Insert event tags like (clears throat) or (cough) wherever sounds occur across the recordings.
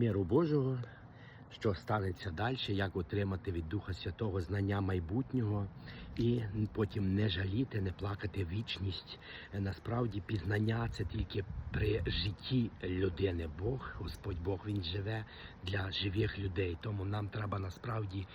миру Божого, що станеться далі, як отримати від Духа Святого знання майбутнього і потім не жаліти, не плакати вічність. Насправді пізнання це тільки при житті людини. Бог, Господь Бог, Він живе для живих людей. Тому нам треба насправді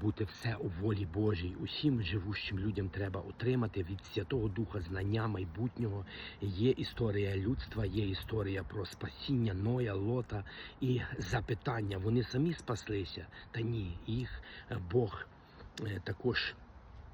бути все у волі Божій. Усім живущим людям треба отримати від Святого Духа знання майбутнього. Є історія людства, є історія про спасіння Ноя, Лота і запитання. Вони самі спаслися, та ні, їх е, Бог е, також.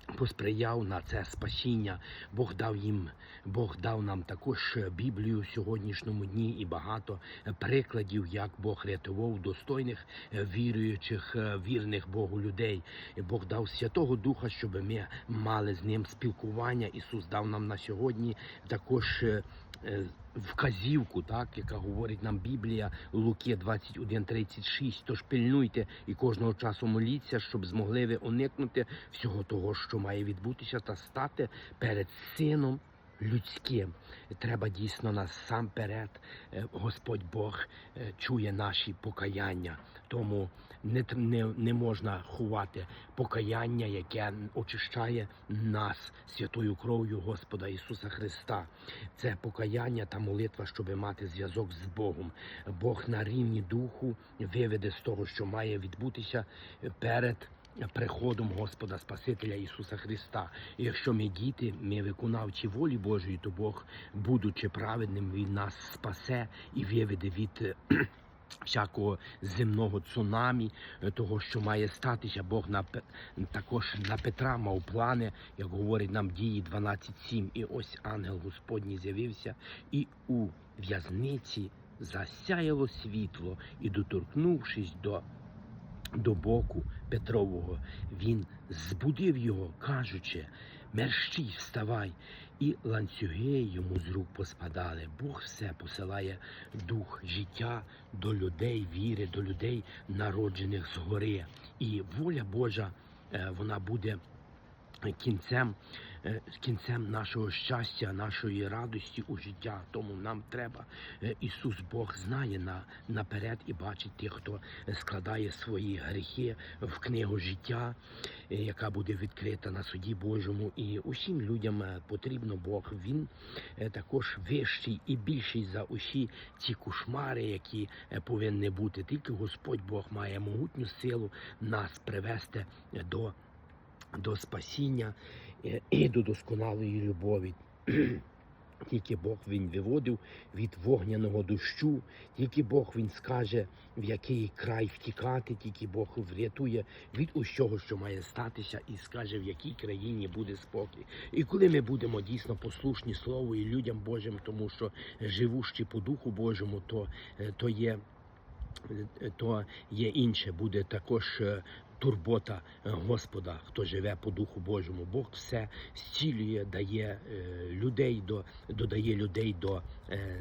Посприяв на це спасіння. Бог дав їм, Бог дав нам також Біблію в сьогоднішньому дні і багато прикладів, як Бог рятував достойних е, віруючих, е, вірних Богу людей. Бог дав Святого Духа, щоб ми мали з ним спілкування. Ісус дав нам на сьогодні також. е, Вказівку, так, яка говорить нам Біблія Луки 21.36. Тож пильнуйте і кожного часу моліться, щоб змогли ви уникнути всього того, що має відбутися, та стати перед сином людським. Треба дійсно насамперед, е, Господь Бог е, чує наші покаяння. Тому не, не, не можна ховати покаяння, яке очищає нас святою кров'ю Господа Ісуса Христа. Це покаяння та молитва, щоб мати зв'язок з Богом. Бог на рівні духу виведе з того, що має відбутися перед. Приходом Господа Спасителя Ісуса Христа. І якщо ми діти, ми виконавчі волі Божої, то Бог, будучи праведним, Він нас спасе і виведе від е, (clears throat) всякого земного цунамі, е, того, що має статися. Бог на також на Петра мав плани, як говорить нам дії 12.7. І ось ангел Господній з'явився, і у в'язниці засяяло світло, і доторкнувшись до до боку Петрового. Він збудив його, кажучи: мерщій, вставай, і ланцюги йому з рук поспадали. Бог все посилає дух життя до людей, віри, до людей, народжених згори. І воля Божа е, вона буде кінцем, е, кінцем нашого щастя, нашої радості у життя. Тому нам треба. е, Ісус Бог знає на, наперед і бачить тих, хто складає свої гріхи в книгу життя, е, яка буде відкрита на суді Божому. І усім людям потрібно Бог. Він також вищий і більший за усі ці кошмари, які повинні бути. Тільки Господь Бог має могутню силу нас привести до до спасіння е, і до досконалої любові. (clears throat) Тільки Бог він виводив від вогняного дощу, тільки Бог він скаже, в який край втікати, тільки Бог врятує від усього, що має статися, і скаже, в якій країні буде спокій. І коли ми будемо дійсно послушні Слову і людям Божим, тому що живущі по Духу Божому, то, е, то є то є інше, буде також е, турбота е, Господа, хто живе по Духу Божому. Бог все зцілює, дає е, людей до додає людей до. е,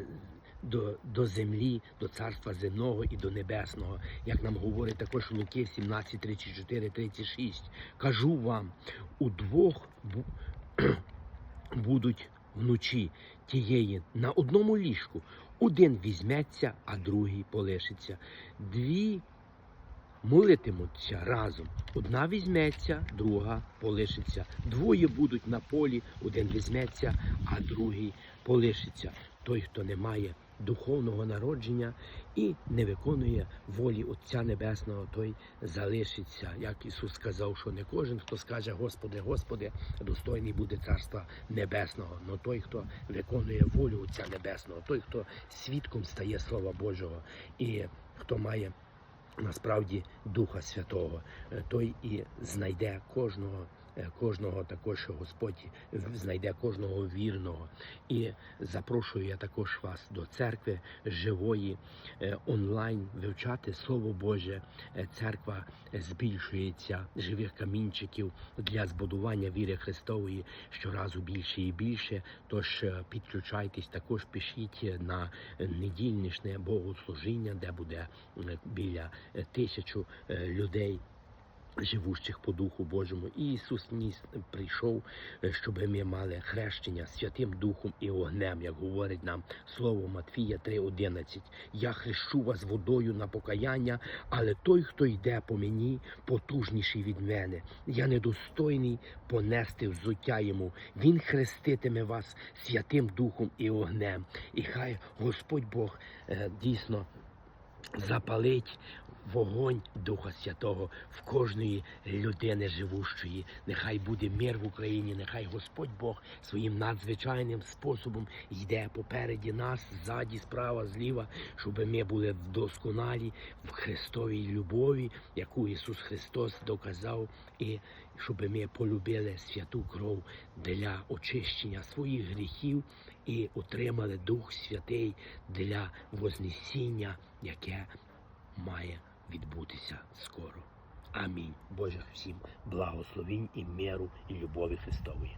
До, до землі, до царства земного і до небесного, як нам говорить також Луки 17, 34, 36. Кажу вам, удвох бу- (clears throat) будуть вночі тієї на одному ліжку. Один візьметься, а другий полишиться. Дві молитимуться разом. Одна візьметься, друга полишиться. Двоє будуть на полі, один візьметься, а другий полишиться. Той, хто не має духовного народження і не виконує волі Отця Небесного, той залишиться. Як Ісус сказав, що не кожен, хто скаже Господи, Господи, достойний буде Царства Небесного. Но той, хто виконує волю Отця Небесного, той, хто свідком стає Слова Божого, і хто має насправді Духа Святого, е, той і знайде кожного. Е, Кожного також Господь знайде кожного вірного. І запрошую я також вас до церкви живої е, онлайн вивчати Слово Боже. Е, Церква збільшується живих камінчиків для збудування віри Христової щоразу більше і більше. Тож підключайтесь, також пишіть на недільнішне богослужіння, де буде біля тисячу людей. Живущих по Духу Божому. І Ісус ніс прийшов, е, щоб ми мали хрещення Святим Духом і огнем, як говорить нам слово Матфія 3:11. Я хрещу вас водою на покаяння, але той, хто йде по мені, потужніший від мене. Я недостойний понести взуття йому. Він хреститиме вас Святим Духом і огнем. І хай Господь Бог е, дійсно запалить вогонь Духа Святого в кожної людини живущої. Нехай буде мир в Україні, нехай Господь Бог своїм надзвичайним способом йде попереді нас, ззаді, справа, зліва, щоб ми були досконалі в Христовій любові, яку Ісус Христос доказав, і щоб ми полюбили святу кров для очищення своїх гріхів і отримали Дух Святий для Вознесіння, яке має відбутися скоро. Амінь. Боже всім благословінь і миру і любові Христової.